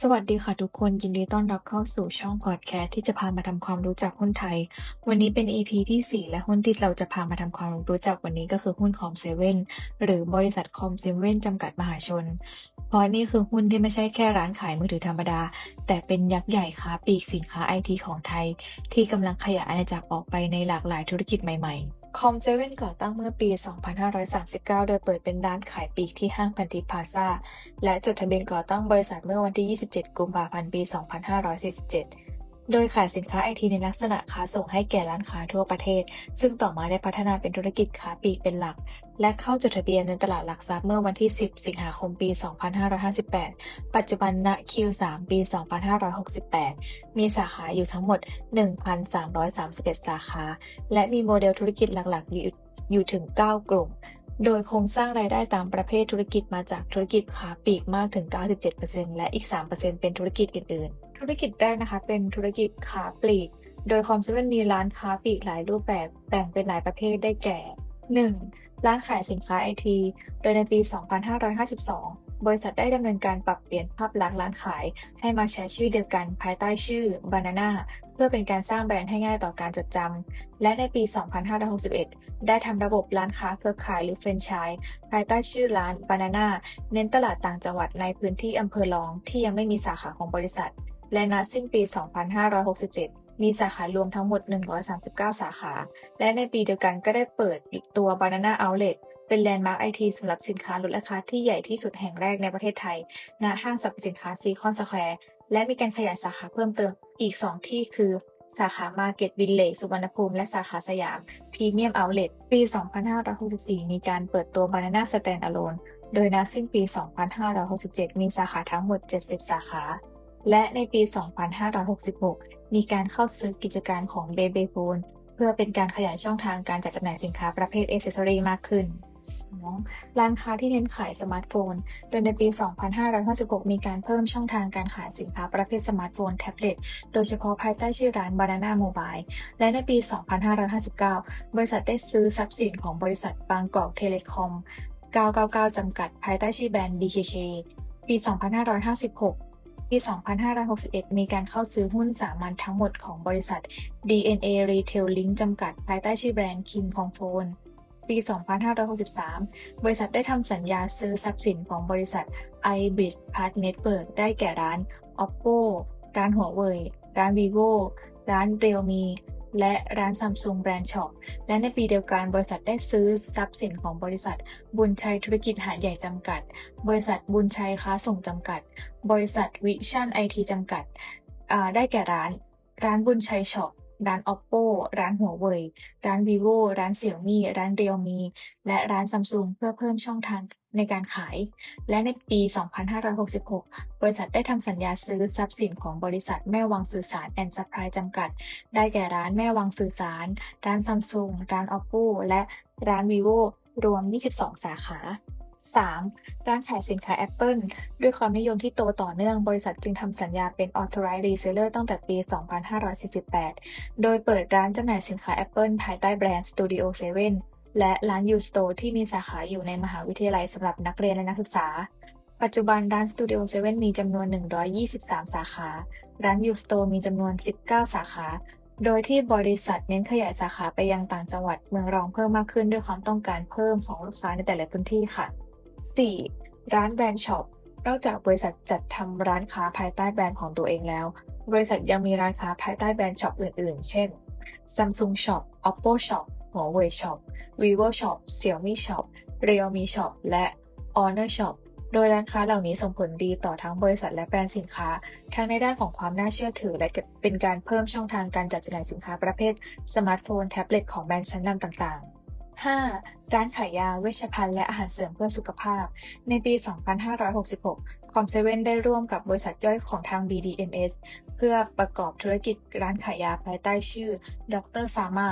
สวัสดีค่ะทุกคนยินดีต้อนรับเข้าสู่ช่องพอดแคสต์ที่จะพามาทำความรู้จักหุ้นไทย วันนี้เป็น EP ที่ 4 และหุ้นที่เราจะพามาทำความรู้จักวันนี้ก็คือหุ้นคอมเซเว่นหรือบริษัทคอมเซเว่นจำกัดมหาชน เพราะนี่คือหุ้นที่ไม่ใช่แค่ร้านขายมือถือธรรมดา แต่เป็นยักษ์ใหญ่ค้าปลีกสินค้าไอทีของไทย ที่กำลังขยายอาณาจักรออกไปในหลากหลายธุรกิจใหม่ ๆ คอมเซเว่นก่อตั้งเมื่อปี 2539 โดยเปิดเป็นร้านขายปลีกที่ห้างพันทิพาซาและจดทะเบียนก่อตั้งบริษัทเมื่อวันที่ 27 กุมภาพันธ์ ปี 2547 โดยขายสินค้าไอทีในลักษณะค้าส่งให้แก่ร้านค้าทั่วประเทศ ซึ่งต่อมาได้พัฒนาเป็นธุรกิจค้าปลีกเป็นหลัก และเข้าจดทะเบียนในตลาดหลักทรัพย์เมื่อวันที่ 10 สิงหาคมปี 2558 ปัจจุบันณ Q3 ปี 2568 มีสาขาอยู่ทั้งหมด 1,331 สาขา และมีโมเดลธุรกิจหลักๆ อยู่อยู่ถึง 9 กลุ่มโดยโครงสร้างรายได้ตามประเภทธุรกิจมาจากธุรกิจค้าปลีกมากถึง 97%และอีก 3%เป็นธุรกิจอื่นๆ ธุรกิจแรกนะคะ เป็นธุรกิจค้าปลีก โดยคอมเซเว่นมีร้านค้าปลีกหลายรูปแบบแบ่งเป็นหลายประเภทได้แก่ 1. ร้านขายสินค้าไอที โดยในปี 2552 บริษัทได้ดำเนินการปรับเปลี่ยนภาพลักษณ์ร้านขาย ให้มาใช้ชื่อเดียวกันภายใต้ชื่อ Banana เพื่อเป็นการสร้างแบรนด์ให้ง่ายต่อการจดจำ และในปี 2561 ได้ทำระบบร้านค้าเครือข่ายหรือแฟรนไชส์ภายใต้ชื่อร้าน Banana เน้นตลาดต่างจังหวัดในพื้นที่อำเภอรองที่ยังไม่มีสาขาของบริษัท และณสิ้นปี 2567 มีสาขารวมทั้งหมด 139 สาขา และในปีเดียวกันก็ได้เปิดตัว Banana Outlet เป็นแลนด์มาร์คไอทีสำหรับสินค้าลดราคาที่ใหญ่ที่สุดแห่งแรกในประเทศไทย ณ ห้างสรรพสินค้าซีคอนสแควร์และมีการขยายสาขาเพิ่มเติมอีก 2 ที่คือ สาขามาเก็ตวิลเลจสุวรรณภูมิ และสาขาสยามพรีเมียมเอาท์เลปี 2564 มีการเปิดตัว Banana Standalone โดยณสิ้นปี 2567 มีสาขาทั้งหมด 70 สาขา และในปี 2566 มีการเข้าซื้อกิจการของเบเบโ n นเพื่อเป็นการขยายช่องทางการจัดจำหน่ายสินค้าประเภทเอเซอรี่มากขึ้น 2. ร้านค้าที่เน้นขายสมาร์ทโฟน โดยในปี 2556 มีการเพิ่มช่องทางการขายสินค้าประเภทสมาร์ทโฟนแท็บเล็ต โดยเฉพาะภายใต้ชื่อร้าน Banana Mobile และในปี 2559 บริษัทได้ซื้อทรัพย์สินของบริษัทบางกอกเทเลคอม 999 จำกัดภายใต้ชื่อแบรนด์ BKK ปี 2556 ปี2561 มีการเข้าซื้อหุ้นสามัญทั้งหมดของบริษัท DNA Retail Link จำกัด ภายใต้ชื่อแบรนด์คิมคองโฟนปี 2563 บริษัทได้ทำสัญญาซื้อทรัพย์สินของบริษัท iBridge Part Network ได้แก่ร้าน Oppo ร้านหัวเว่ยร้าน vivo ร้าน realme และร้าน Samsung Brand Shop และในปีเดียวกันบริษัทได้ซื้อทรัพย์สินของบริษัท บุญชัยธุรกิจหาดใหญ่จำกัด บริษัทบุญชัยค้าส่งจำกัด บริษัท Vision IT จำกัด ได้แก่ร้าน ร้านบุญชัยช็อป ร้าน oppo ร้านหัวเว่ย ร้าน vivo ร้านเสี่ยมี่ร้าน realme และร้าน Samsung เพื่อเพิ่มช่องทาง ในการขาย และในปี 2566 บริษัทได้ทำสัญญาซื้อทรัพย์สินของบริษัทแม่วังสื่อสารแอนด์ซัพพลายจำกัด ได้แก่ร้านแม่วังสื่อสาร ร้าน Samsung ร้าน oppo และร้าน vivo รวม 22 สาขา 3. ร้านขายสินค้า Apple ด้วยความนิยมที่โตต่อเนื่องบริษัทจึงทำสัญญาเป็น Authorized Reseller ตั้งแต่ปี 2548 โดยเปิดร้านจำหน่ายสินค้า Apple ภายใต้แบรนด์ Studio 7 และร้าน U Store ที่มีสาขาอยู่ในมหาวิทยาลัยสำหรับนักเรียนและนักศึกษา ปัจจุบันร้าน Studio 7 มีจำนวน 123 สาขา ร้าน U Store มีจำนวน 19 สาขา โดยที่บริษัทเน้นขยายสาขาไปยังต่างจังหวัดเมืองรองเพิ่มมากขึ้นด้วยความต้องการเพิ่มของลูกค้าในแต่ละพื้นที่ค่ะ 4. ร้านแบรนด์ช็อปนอกจากบริษัทจัดทำร้านค้าภายใต้แบรนด์ของตัวเองแล้ว บริษัทยังมีร้านค้าภายใต้แบรนด์ช็อปอื่น ๆ เช่น Samsung Shop Oppo Shop Huawei Shop Vivo Shop Xiaomi Shop Realme Shop และ Honor Shop โดยร้านค้าเหล่านี้ส่งผลดีต่อทั้งบริษัทและแบรนด์สินค้า ทั้งในด้านของความน่าเชื่อถือ และเป็นการเพิ่มช่องทางการจัดจำหน่ายสินค้าประเภทสมาร์ทโฟนแท็บเล็ตของแบรนด์ชั้นนำต่างๆ 5. ร้านขายยาเวชภัณฑ์และอาหารเสริมเพื่อสุขภาพ ในปี 2566 คอมเซเว่นได้ร่วมกับบริษัทย่อยของทาง BDMS เพื่อประกอบธุรกิจร้านขายยาภายใต้ชื่อดรฟาร์มา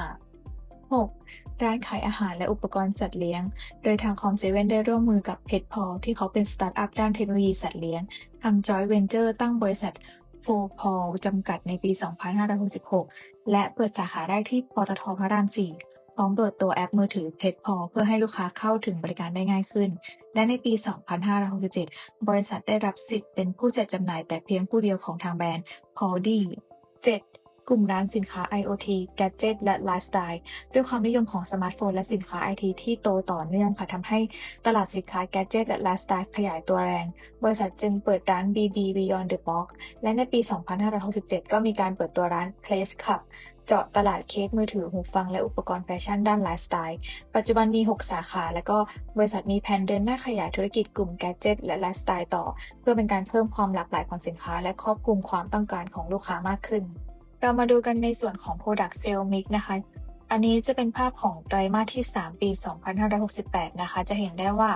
6. ร้านขายอาหารและอุปกรณ์สัตว์เลี้ยง โดยทางคอมเซเว่นได้ร่วมมือกับเพจพอที่เขาเป็นสตาร์ทอัพด้านเทคโนโลยีสัตว์เลี้ยงทำจอยเวนเจอร์ตั้งบริษัทโฟพอลจำกัดในปี 2566 และเปิดสาขาแรกที่ปตทพระราม 4พร้อมเปิดตัวแอปมือถือเพจพอเพื่อให้ลูกค้าเข้าถึงบริการได้ง่ายขึ้น และในปี 2567 บริษัทได้รับสิทธิ์เป็นผู้จัดจำหน่ายแต่เพียงผู้เดียวของทางแบรนด์ p a u d y 7. กลุ่มร้านสินค้า IoT Gadget และไลฟ์สไตล์ด้วยความนิยมของสมาร์ทโฟนและสินค้า IT ที่โตต่อเนื่องค่ะทำให้ตลาดสินค้า Gadget และไลฟ์สไตล์ขยายตัวแรง บริษัทจึงเปิดร้าน BB Beyond the Box และในปี 2567 ก็มีการเปิดตัวร้าน Place Cup เจาะตลาดเคสมือถือหูฟังและอุปกรณ์แฟชั่นด้านไลฟ์สไตล์ ปัจจุบันมี 6 สาขา และก็บริษัทมีแผนเดินหน้าขยายธุรกิจกลุ่มแกจิตและไลฟ์สไตล์ต่อ เพื่อเป็นการเพิ่มความหลากหลายของสินค้า และครอบคลุมความต้องการของลูกค้ามากขึ้น เรามาดูกันในส่วนของ Product Sales Mix นะคะ อันนี้จะเป็นภาพของไตรมาสที่ 3 ปี 2568 นะคะ จะเห็นได้ว่า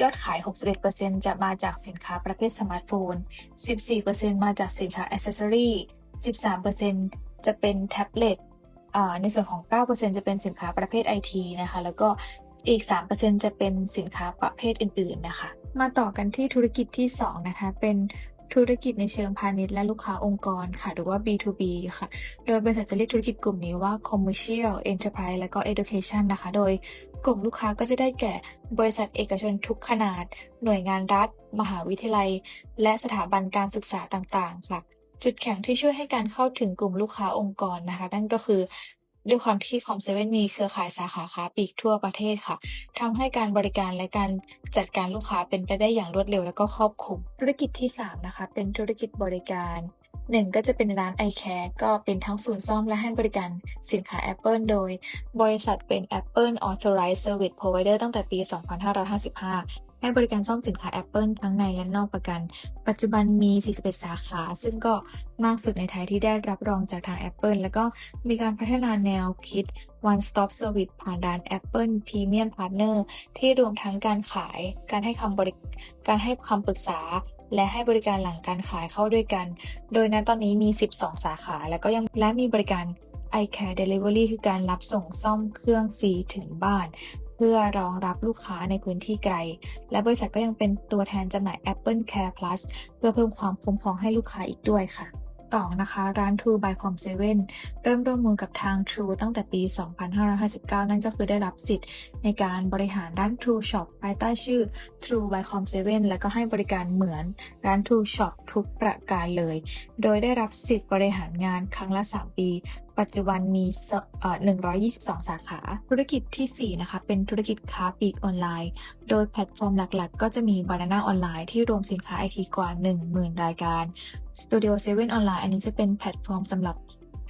ยอดขาย 61%จะมาจากสินค้าประเภทสมาร์ทโฟน 14%มาจากสินค้าอ c เซสซอรี่13%จะเป็นแท็บเล็ตอ่าในส่วนของ 9%จะเป็นสินค้าประเภท IT นะคะ แล้วก็อีก 3%จะเป็นสินค้าประเภทอื่น ๆ นะคะ มาต่อกันที่ธุรกิจที่ 2 นะคะ เป็น ธุรกิจในเชิงพาณิชย์และลูกค้าองค์กรค่ะ หรือว่า B2B ค่ะ โดยบริษัทจะเรียกธุรกิจกลุ่มนี้ว่า Commercial Enterprise และก็ Education นะคะ โดยกลุ่มลูกค้าก็จะได้แก่ บริษัทเอกชนทุกขนาด หน่วยงานรัฐ มหาวิทยาลัย และสถาบันการศึกษาต่างๆ ค่ะจุดแข็งที่ช่วยให้การเข้าถึงกลุ่มลูกค้าองค์กรนะคะ นั่นก็คือ ด้วยความที่คอมเซเว่นมีเครือข่ายสาขาค้าปลีกทั่วประเทศค่ะทำให้การบริการและการจัดการลูกค้าเป็นไปได้อย่างรวดเร็วและก็ครอบคลุม ธุรกิจที่ 3 นะคะ เป็นธุรกิจบริการหนึ่งก็จะเป็นร้าน iCare ก็เป็นทั้งศูนย์ซ่อมและให้บริการสินค้า Apple โดย บริษัทเป็น Apple Authorized Service Provider ตั้งแต่ปี 2555 ให้บริการซ่อมสินค้า Apple ทั้งในและนอกประกัน ปัจจุบันมี 41 สาขา ซึ่งก็มากสุดในไทยที่ได้รับรองจากทาง Apple แล้วก็มีการพัฒนาแนวคิด One Stop Service ผ่านร้าน Apple Premium Partner ที่รวมทั้งการขาย การให้คำบริการให้คำปรึกษาและให้บริการหลังการขายเข้าด้วยกัน โดยณตอนนี้มี 12 สาขา แล้วก็ยังและมีบริการ iCare Delivery คือการรับส่งซ่อมเครื่องฟรีถึงบ้าน พื่อรองรับลูกค้าในพื้นที่ไกล และบริษัทก็ยังเป็นตัวแทนจำหน่าย Apple Care Plus เพื่อเพิ่มความคุ้มครองให้ลูกค้าอีกด้วยค่ะต่อนะคะร้าน True by Com 7 เริ่มร่วมมือกับทาง True ตั้งแต่ปี 2559 นั่นก็คือได้รับสิทธิ์ในการบริหารร้าน True Shop ภายใต้ชื่อ True by Com 7 และก็ให้บริการเหมือนร้าน True Shop ทุกประการเลย โดยได้รับสิทธิ์บริหารงานครั้งละ 3 ปี ปัจจุบันมี122สาขา ธุรกิจที่ 4 นะคะ เป็นธุรกิจค้าปลีกออนไลน์ โดยแพลตฟอร์มหลักๆ ก็จะมี Banana ออนไลน์ที่รวมสินค้าไอทีกว่า 10,000 รายการ Studio 7 Online อันนี้จะเป็นแพลตฟอร์มสำหรับ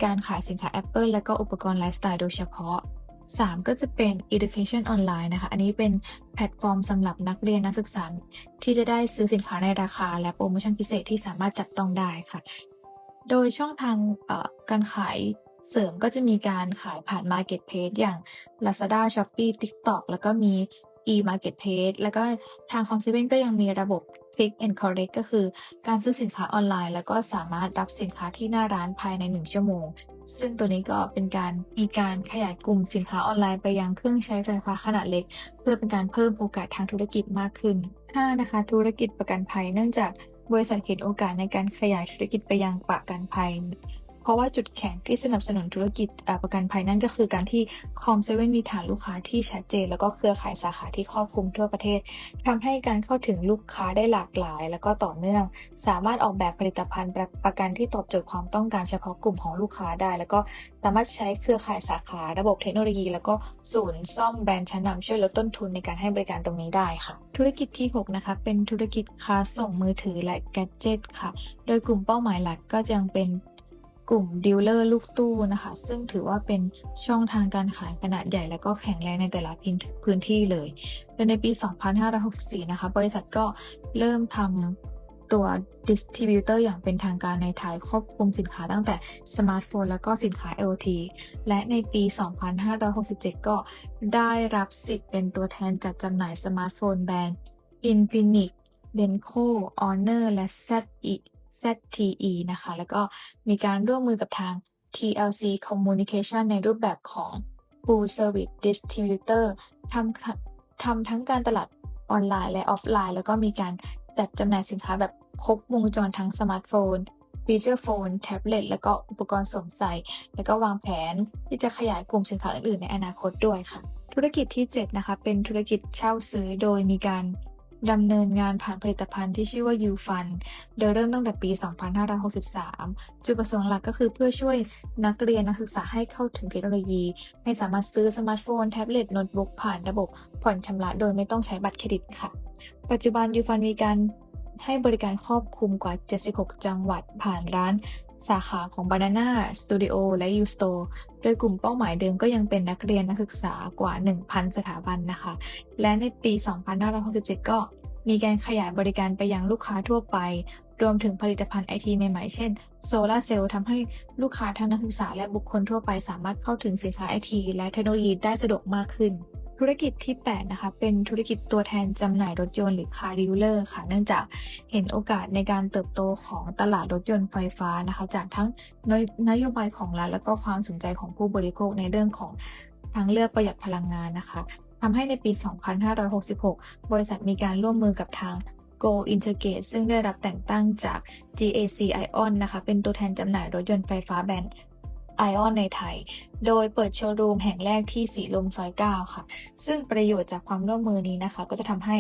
การขายสินค้า Apple และก็อุปกรณ์ไลฟ์สไตล์โดยเฉพาะ 3 ก็จะเป็น Education Online นะคะ อันนี้เป็นแพลตฟอร์มสำหรับนักเรียนนักศึกษาที่จะได้ซื้อสินค้าในราคา และโปรโมชั่นพิเศษที่สามารถจับต้องได้ค่ะ โดยช่องทางการขาย เสริมก็จะมีการขายผ่าน Marketplace อย่าง Lazada, Shopee, TikTok แล้วก็มี e-marketplace แล้วก็ทางคอมเซเว่นก็ยังมีระบบ click and collect ก็คือการซื้อสินค้าออนไลน์ แล้วก็สามารถรับสินค้าที่หน้าร้านภายใน 1 ชั่วโมง ซึ่งตัวนี้ก็เป็นการมีการขยายกลุ่มสินค้าออนไลน์ไปยังเครื่องใช้ไฟฟ้าขนาดเล็ก เพื่อเป็นการเพิ่มโอกาสทางธุรกิจมากขึ้น 5. นะคะ ธุรกิจประกันภัยเนื่องจากบริษัทเห็นโอกาสในการขยายธุรกิจไปยังประกันภัย เพราะว่าจุดแข็งที่สนับสนุนธุรกิจประกันภัยนั่นก็คือการที่คอมเซเว่นมีฐานลูกค้าที่ชัดเจน แล้วก็เครือข่ายสาขาที่ครอบคลุมทั่วประเทศทำให้การเข้าถึงลูกค้าได้หลากหลาย แล้วก็ต่อเนื่อง สามารถออกแบบผลิตภัณฑ์ประกันที่ตอบโจทย์ความต้องการเฉพาะกลุ่มของลูกค้าได้ แล้วก็สามารถใช้เครือข่ายสาขาระบบเทคโนโลยี แล้วก็ศูนย์ซ่อมแบรนด์ชั้นนำช่วยลดต้นทุนในการให้บริการตรงนี้ได้ค่ะ ธุรกิจที่ 6 นะคะ เป็นธุรกิจค้าส่งมือถือและแกจเจ็ตค่ะ โดยกลุ่มเป้าหมายหลักก็ยังเป็น กลุ่มดีลเลอร์ลูกตู้นะคะ ซึ่งถือว่าเป็นช่องทางการขายขนาดใหญ่และก็แข็งแรงในแต่ละพื้นที่เลยโดยในปี 2564 นะคะ บริษัทก็เริ่มทำตัวดิสติบิวเตอร์อย่างเป็นทางการในไทยครอบคลุมสินค้าตั้งแต่สมาร์ทโฟน แล้วก็สินค้า IoT และในปี 2567 ก็ได้รับสิทธิ์เป็นตัวแทนจัดจำหน่ายสมาร์ทโฟนแบรนด์ Infinix, Denko, Honor และ ZE ZTE นะคะ แล้วก็มีการร่วมมือกับทาง TLC Communication ในรูปแบบของ Full Service Distributor ทำทำทั้งการตลาดออนไลน์และออฟไลน์ แล้วก็มีการจัดจำหน่ายสินค้าแบบครบวงจรทั้งสมาร์ทโฟนฟีเจอร์โฟน แท็บเล็ต แล้วก็อุปกรณ์สวมใส่ แล้วก็วางแผนที่จะขยายกลุ่มสินค้าอื่นๆ ในอนาคตด้วยค่ะ ธุรกิจที่ 7 นะคะ เป็นธุรกิจเช่าซื้อโดยมีการ ดำเนินงานผ่านผลิตภัณฑ์ที่ชื่อว่า u f u n โดยเริ่มตั้งแต่ปี 2563 จุดประสงค์หลักก็คือเพื่อช่วยนักเรียนนักศึกษาให้เข้าถึงเทคโนโลยี ให้สามารถซื้อสมาร์ทโฟน แท็บเล็ต โน้ตบุ๊กผ่านระบบผ่อนชำระโดยไม่ต้องใช้บัตรเครดิตค่ะ ปัจจุบัน u f u n มีการให้บริการครอบคลุมกว่า 76 จังหวัดผ่านร้าน สาขาของ Banana Studio และ U Store โดยกลุ่มเป้าหมายเดิมก็ยังเป็นนักเรียนนักศึกษากว่า 1,000 สถาบันนะคะ และในปี 2567 ก็มีการขยายบริการไปยังลูกค้าทั่วไป รวมถึงผลิตภัณฑ์ไอทีใหม่ๆ เช่นโซลาเซลล์ทำให้ลูกค้าทั้งนักศึกษาและบุคคลทั่วไปสามารถเข้าถึงสินค้าไอทีและเทคโนโลยีได้สะดวกมากขึ้น ธุรกิจที่ 8 นะคะ เป็นธุรกิจตัวแทนจำหน่ายรถยนต์หรือคาร์ดิวเลอร์ค่ะ เนื่องจากเห็นโอกาสในการเติบโตของตลาดรถยนต์ไฟฟ้านะคะ จากทั้งนโยนโยบายของรัฐและก็ความสนใจของผู้บริโภคในเรื่องของทางเลือกประหยัดพลังงานนะคะทำให้ในปี 2566 บริษัทมีการร่วมมือกับทาง Go Integrate ซึ่งได้รับแต่งตั้งจาก GAC Ion นะคะ เป็นตัวแทนจำหน่ายรถยนต์ไฟฟ้าแบรนด์ Ion ในไทย โดยเปิดโชว์รูมแห่งแรกที่สีลมซอย 9 ค่ะ ซึ่งประโยชน์จากความร่วมมือนี้นะคะ ก็จะทำให้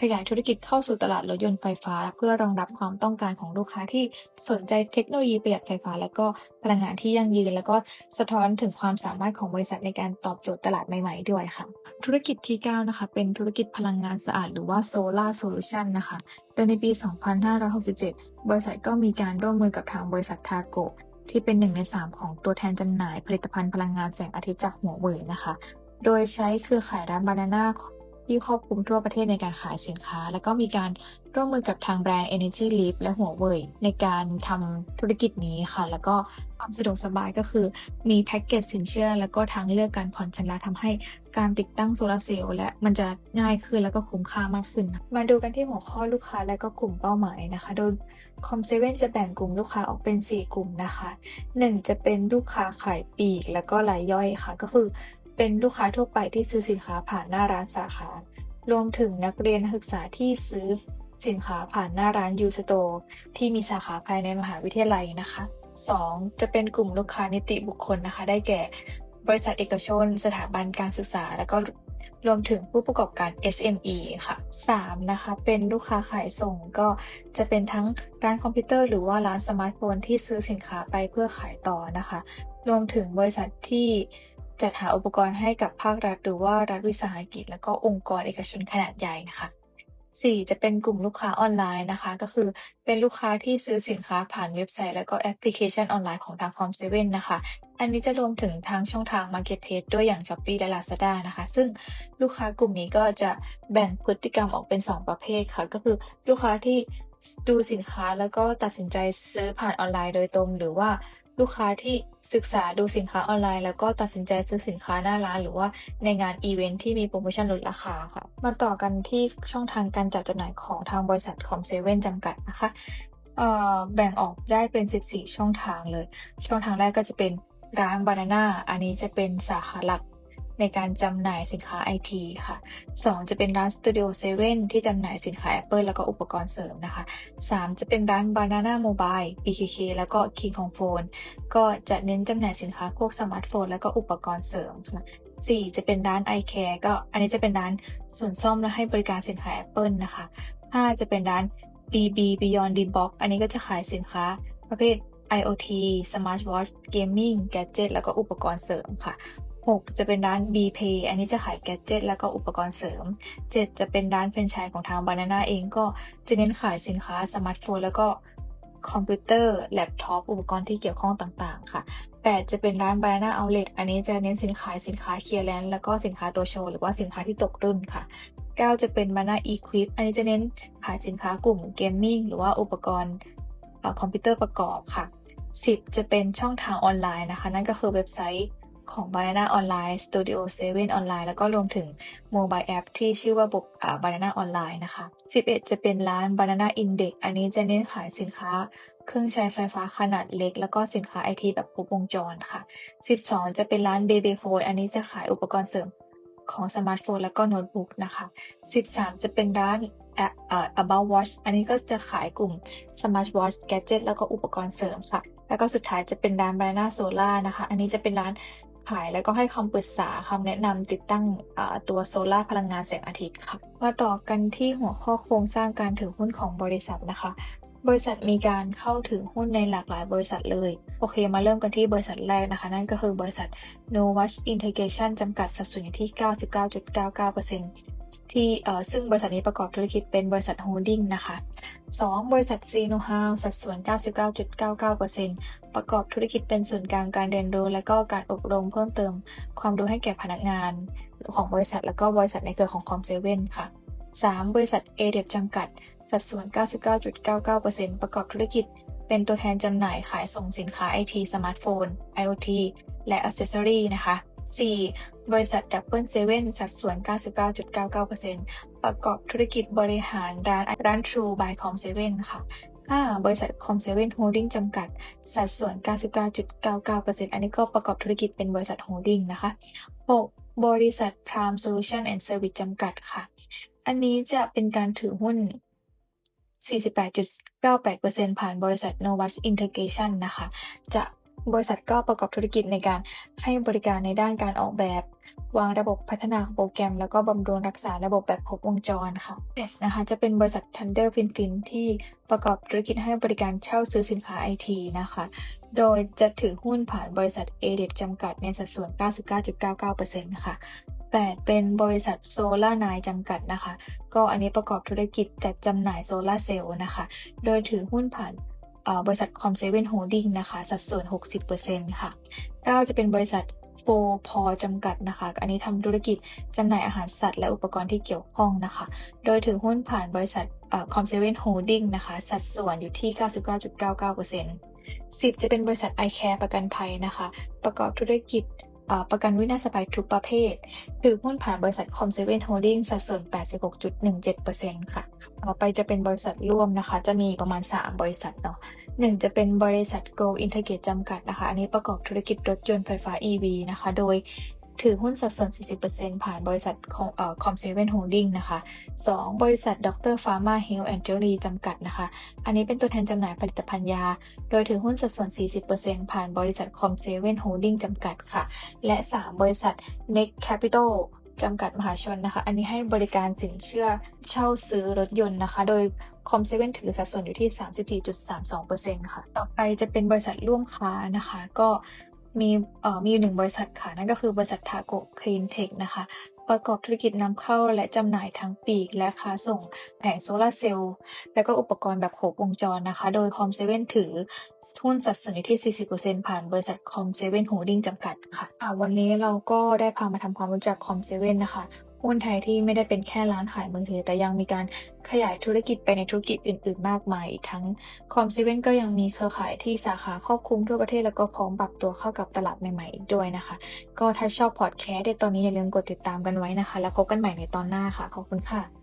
ขยายธุรกิจเข้าสู่ตลาดรถยนต์ไฟฟ้า เพื่อรองรับความต้องการของลูกค้าที่สนใจเทคโนโลยีประหยัดไฟฟ้า และก็พลังงานที่ยั่งยืน แล้วก็สะท้อนถึงความสามารถของบริษัทในการตอบโจทย์ตลาดใหม่ ๆ ด้วยค่ะ ธุรกิจที่ 9 นะคะ เป็นธุรกิจพลังงานสะอาดหรือว่า Solar Solution นะคะ โดยในปี 2567 บริษัทก็มีการร่วมมือกับทางบริษัททาโก ที่เป็นหนึ่งใน 3 ของตัวแทนจำหน่ายผลิตภัณฑ์พลังงานแสงอาทิตย์จากหัวเว่ยนะคะ โดยใช้เครือข่ายร้านบานาน่า ที่ครอบคลุมทั่วประเทศในการขายสินค้า แล้วก็มีการร่วมมือกับทางแบรนด์ Energy Leap และหัวเว่ยในการทำธุรกิจนี้ค่ะ แล้วก็ความสะดวกสบายก็คือมีแพ็กเกจสินเชื่อ แล้วก็ทางเลือกการผ่อนชำระทำให้การติดตั้งโซลาร์เซลล์และมันจะง่ายขึ้นแล้วก็คุ้มค่ามากขึ้น มาดูกันที่หัวข้อลูกค้าและก็กลุ่มเป้าหมายนะคะ โดยคอมเซเว่นจะแบ่งกลุ่มลูกค้าออกเป็น 4 กลุ่มนะคะ 1 จะเป็นลูกค้าขายปีก แล้วก็รายย่อยค่ะก็คือ เป็นลูกค้าทั่วไปที่ซื้อสินค้าผ่านหน้าร้านสาขา รวมถึงนักเรียนนักศึกษาที่ซื้อสินค้าผ่านหน้าร้านยูสโตที่มีสาขาภายในมหาวิทยาลัยนะคะ 2. จะเป็นกลุ่มลูกค้านิติบุคคลนะคะ ได้แก่ บริษัทเอกชน สถาบันการศึกษา แล้วก็รวมถึงผู้ประกอบการ SME ค่ะ 3. นะคะ เป็นลูกค้าขายส่งก็จะเป็นทั้งร้านคอมพิวเตอร์หรือว่าร้านสมาร์ทโฟนที่ซื้อสินค้าไปเพื่อขายต่อนะคะ รวมถึงบริษัทที่ จัดหาอุปกรณ์ให้กับภาครัฐ หรือว่ารัฐวิสาหกิจ แล้วก็องค์กรเอกชนขนาดใหญ่นะคะ 4. จะเป็นกลุ่มลูกค้าออนไลน์นะคะ ก็คือเป็นลูกค้าที่ซื้อสินค้าผ่านเว็บไซต์ และก็แอปพลิเคชันออนไลน์ของทาง Com7 นะคะ อันนี้จะรวมถึงทางช่องทาง Marketplace ด้วยอย่าง Shopee และ Lazada นะคะ ซึ่งลูกค้ากลุ่มนี้ก็จะแบ่งพฤติกรรมออกเป็น 2 ประเภทค่ะ ก็คือลูกค้าที่ดูสินค้าแล้วก็ตัดสินใจซื้อผ่านออนไลน์โดยตรง หรือว่า ลูกค้าที่ศึกษาดูสินค้าออนไลน์ แล้วก็ตัดสินใจซื้อสินค้าหน้าร้าน หรือว่าในงานอีเวนท์ที่มีโปรโมชั่นลดราคาค่ะ มาต่อกันที่ช่องทางการจัดจำหน่ายของทางบริษัทคอมเซเว่นจำกัดนะคะแบ่งออกได้เป็น 14 ช่องทางเลย ช่องทางแรกก็จะเป็นร้านบานาน่าอันนี้จะเป็นสาขาหลัก ในการจำหน่ายสินค้าไอทีค่ะ 2 จะเป็นร้าน Studio 7 ที่จำหน่ายสินค้า Apple แล้วก็อุปกรณ์เสริมนะคะ 3 จะเป็นร้าน Banana Mobile BKK แล้วก็ King Kong Phone ก็จะเน้นจำหน่ายสินค้าพวกสมาร์ทโฟนแล้วก็อุปกรณ์เสริมค่ะ4จะเป็นร้าน iCare ก็อันนี้จะเป็นร้านส่วนซ่อมและให้บริการสินค้า Apple นะคะ 5 จะเป็นร้าน BB Beyond the Box อันนี้ก็จะขายสินค้าประเภท IoT Smart Watch Gaming Gadget แล้วก็อุปกรณ์เสริมค่ะ 6 จะเป็นร้าน BPay อันนี้จะขายแกจิตแล้วก็อุปกรณ์เสริม 7 จะเป็นร้านแฟรนไชส์ของทาง Banana เองก็จะเน้นขายสินค้าสมาร์ทโฟนแล้วก็คอมพิวเตอร์ แล็ปท็อป อุปกรณ์ที่เกี่ยวข้องต่างๆ ค่ะ 8 จะเป็นร้าน Banana Outlet อันนี้จะเน้นสินค้าสินค้าเคลียร์แลนด์แล้วก็สินค้าตัวโชว์ หรือว่าสินค้าที่ตกรุ่นค่ะ 9 จะเป็น Banana Equip อันนี้จะเน้นขายสินค้ากลุ่มเกมมิ่งหรือว่าอุปกรณ์คอมพิวเตอร์ประกอบค่ะ 10 จะเป็นช่องทางออนไลน์นะคะ นั่นก็คือเว็บไซต์ ของ Banana Online Studio 7 Online แล้วก็รวมถึงโมบายแอปที่ชื่อว่าบบ Banana Online นะคะ 11 จะเป็นร้าน Banana Index อันนี้จะเน้นขายสินค้าเครื่องใช้ไฟฟ้าขนาดเล็ก แล้วก็สินค้าไอทีแบบครบวงจรค่ะ 12 จะเป็นร้าน Baby Phone อันนี้จะขายอุปกรณ์เสริมของสมาร์ทโฟนแล้วก็โน้ตบุ๊กนะคะ 13 จะเป็นร้านอ่อ about watch อันนี้ก็จะขายกลุ่ม smart watch gadget แล้วก็อุปกรณ์เสริมค่ะ แล้วก็สุดท้ายจะเป็นร้าน Banana Solar นะคะ อันนี้จะเป็นร้าน ขายแล้วก็ให้คำปรึกษาคำแนะนำติดตั้งตัวโซลาร์พลังงานแสงอาทิตย์ค่ะมาต่อกันที่หัวข้อโครงสร้างการถือหุ้นของบริษัทนะคะ บริษัทมีการเข้าถือหุ้นในหลากหลายบริษัทเลย โอเค มาเริ่มกันที่บริษัทแรกนะคะ นั่นก็คือบริษัท Novus Integration จำกัดสัดส่วนอยู่ที่ 99.99% ที่ซึ่งบริษัทนี้ประกอบธุรกิจเป็นบริษัทโฮลดิ้งนะคะ 2. บริษัท z e n o h o w สัดส่วน 99.99%ประกอบธุรกิจเป็นศูนย์กลางการเรียนรู้ และก็การอบรมเพิ่มเติมความรู้ให้แก่พนักงานของบริษัท และก็บริษัทในเครือของ Com7 ค่ะ 3. บริษัท a d e p จำกัด สัดส่วน 99.99%ประกอบธุรกิจ เป็นตัวแทนจำหน่ายขายส่งสินค้า IT สมาร์ทโฟน IoT และ Accessory นะคะ 4. บริษัท Double Seven สัดส่วน 99.99%ประกอบธุรกิจบริหารร้านร้าน True by Com7 ค่ะ 5. บริษัท Com7 Holding จำกัด สัดส่วน 99.99%อันนี้ก็ประกอบธุรกิจเป็นบริษัท Holding นะคะ 6. บริษัท Prime Solution and Service จำกัดค่ะ อันนี้จะเป็นการถือหุ้น 48.98%ผ่านบริษัท Novus Integration นะคะ จะ บริษัทก็ประกอบธุรกิจในการให้บริการในด้านการออกแบบ วางระบบพัฒนาโปรแกรม แล้วก็บำรุงรักษาระบบแบบครบวงจรค่ะนะคะ จะเป็นบริษัท Thunder Finfin ที่ประกอบธุรกิจให้บริการเช่าซื้อสินค้า IT นะคะ โดยจะถือหุ้นผ่านบริษัท a d e จำกัดในสัดส่วน 99.99%ค่ะ8เป็นบริษัท Solar n i จำกัดนะคะ ก็อันนี้ประกอบธุรกิจจัดจำหน่ายโซลาร์เซลล์นะคะ โดยถือหุ้นผ่าน บริษัทคอมเซเว่นโฮลดิ้งนะคะ สัดส่วน 60%ค่ะ 9 จะเป็นบริษัทโฟพอจำกัดนะคะ อันนี้ทำธุรกิจจำหน่ายอาหารสัตว์และอุปกรณ์ที่เกี่ยวข้องนะคะ โดยถือหุ้นผ่านบริษัทคอมเซเว่นโฮลดิ้งนะคะ สัดส่วนอยู่ที่ 99.99% 10 จะเป็นบริษัท iCare ประกันภัยนะคะ ประกอบธุรกิจ ประกันวินาศภัยทุกประเภท ถือหุ้นผ่านบริษัทคอมเซเว่นโฮลดิ้งสัดส่วน 86.17%ค่ะ ต่อไปจะเป็นบริษัทร่วมนะคะ จะมีประมาณ 3 บริษัทเนาะหนึ่งจะเป็นบริษัท Go Integrate จำกัดนะคะ อันนี้ประกอบธุรกิจรถยนต์ไฟฟ้า EV นะคะ โดย ถือหุ้นสัดส่วน 40%ผ่านบริษัทของเอ่อ Com7 Holding นะคะ 2. บริษัท Dr. Pharma Health and Jewelry จำกัดนะคะ อันนี้เป็นตัวแทนจำหน่ายผลิตภัณฑ์ยา โดยถือหุ้นสัดส่วน 40%ผ่านบริษัท Com7 Holding จำกัดค่ะ และ 3 บริษัท Next Capital จำกัดมหาชนนะคะ อันนี้ให้บริการสินเชื่อเช่าซื้อรถยนต์นะคะ โดย Com7 ถือสัดส่วนอยู่ที่ 34.32%ค่ะ ต่อไปจะเป็นบริษัทร่วมค้านะคะ ก็ มีเอ่อมีอยู่หนึ่งบริษัทค่ะ นั่นก็คือบริษัททาโกคลีนเทคนะคะ ประกอบธุรกิจนำเข้าและจำหน่ายทั้งปีกและค้าส่งแผงโซลาร์เซลล์และก็อุปกรณ์แบบครบวงจรนะคะ โดยคอมเซเว่นถือหุ้นสัดส่วนอยู่ที่ 40%ผ่านบริษัทคอมเซเว่นโฮลดิ้งจำกัดค่ะ วันนี้เราก็ได้พามาทำความรู้จักคอมเซเว่นนะคะ หุ้นไทยที่ไม่ได้เป็นแค่ร้านขายมือถือ แต่ยังมีการขยายธุรกิจไปในธุรกิจอื่น ๆ มากมายอีกทั้งคอมซเว่นก็ยังมีเครือข่ายที่สาขาครอบคลุมทั่วประเทศแล้วก็พร้อมปรับตัวเข้ากับตลาดใหม่ๆอีกด้วยนะคะ ก็ถ้าชอบพอดแคสต์ในตอนนี้อย่าลืมกดติดตามกันไว้นะคะ แล้วพบกันใหม่ในตอนหน้าค่ะขอบคุณค่ะ